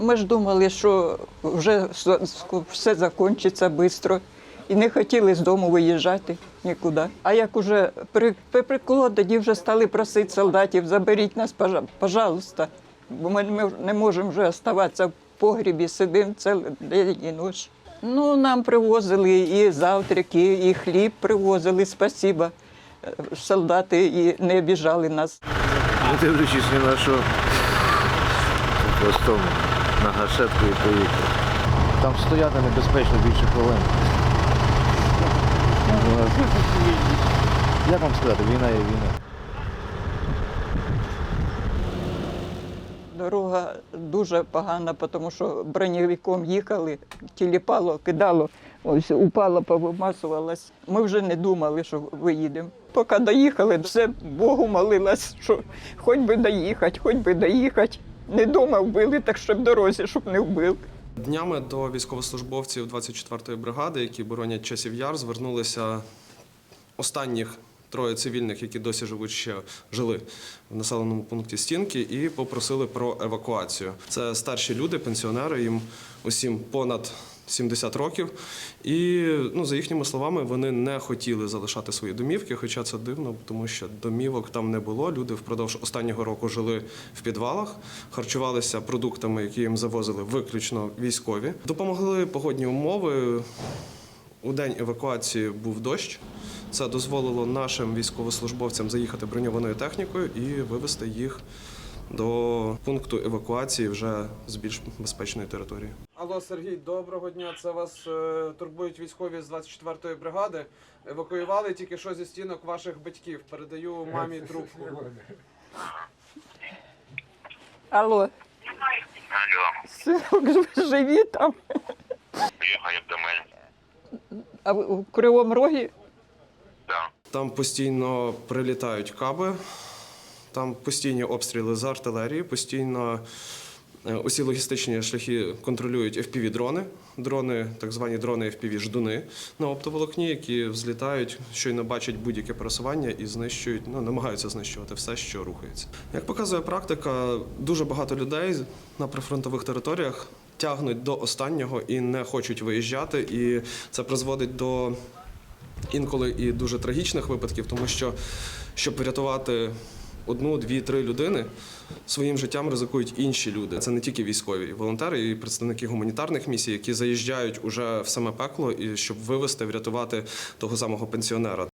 Ми ж думали, що вже все закінчиться швидко. І не хотіли з дому виїжджати нікуди. А як уже при, при приколо, тоді вже стали просити солдатів, заберіть нас, пожалуйста. Бо ми не можемо вже оставатися в погрібі, сидимо цілий день і ніч. Ну, нам привозили і завтраки, і хліб привозили, спасіба. Солдати і не обіжали нас. Дивлячись на що, просто на гашетку і поїхав. Там стояти небезпечно більше хвилин. Як вам сказати, війна є війна. Дорога дуже погана, тому що бронєвиком їхали, тіліпало, кидало, ось упало, повимасувалось. Ми вже не думали, що виїдемо. Поки доїхали, все Богу молилась, що хоч би доїхати, хоч би доїхати. Не дома вбили, так щоб дорозі, щоб не вбили. Днями до військовослужбовців 24-ї бригади, які боронять часів яр, звернулися останніх троє цивільних, які досі живуть ще жили в населеному пункті стінки, і попросили про евакуацію. Це старші люди, пенсіонери, їм усім понад 70 років. І ну, за їхніми словами, вони не хотіли залишати свої домівки, хоча це дивно, тому що домівок там не було. Люди впродовж останнього року жили в підвалах, харчувалися продуктами, які їм завозили виключно військові. Допомогли погодні умови. У день евакуації був дощ. Це дозволило нашим військовослужбовцям заїхати броньованою технікою і вивезти їх до пункту евакуації вже з більш безпечної території. Алло, Сергій, доброго дня. Це вас е, турбують військові з 24-ї бригади. Евакуювали тільки що зі стінок ваших батьків. Передаю мамі трубку. Алло, Алло, синок, ви живі там? приїхав до мене. А ви у Кривому Рогі? Да. Там постійно прилітають каби, там постійні обстріли з артилерії, постійно усі логістичні шляхи контролюють FPV-дрони, дрони, так звані дрони FPV-ждуни на оптоволокні, які взлітають, щойно бачать будь-яке пересування і знищують, ну, намагаються знищувати все, що рухається. Як показує практика, дуже багато людей на прифронтових територіях тягнуть до останнього і не хочуть виїжджати, і це призводить до інколи і дуже трагічних випадків, тому що щоб врятувати одну, дві, три людини, своїм життям ризикують інші люди. Це не тільки військові, волонтери і представники гуманітарних місій, які заїжджають уже в саме пекло, і щоб вивести, врятувати того самого пенсіонера.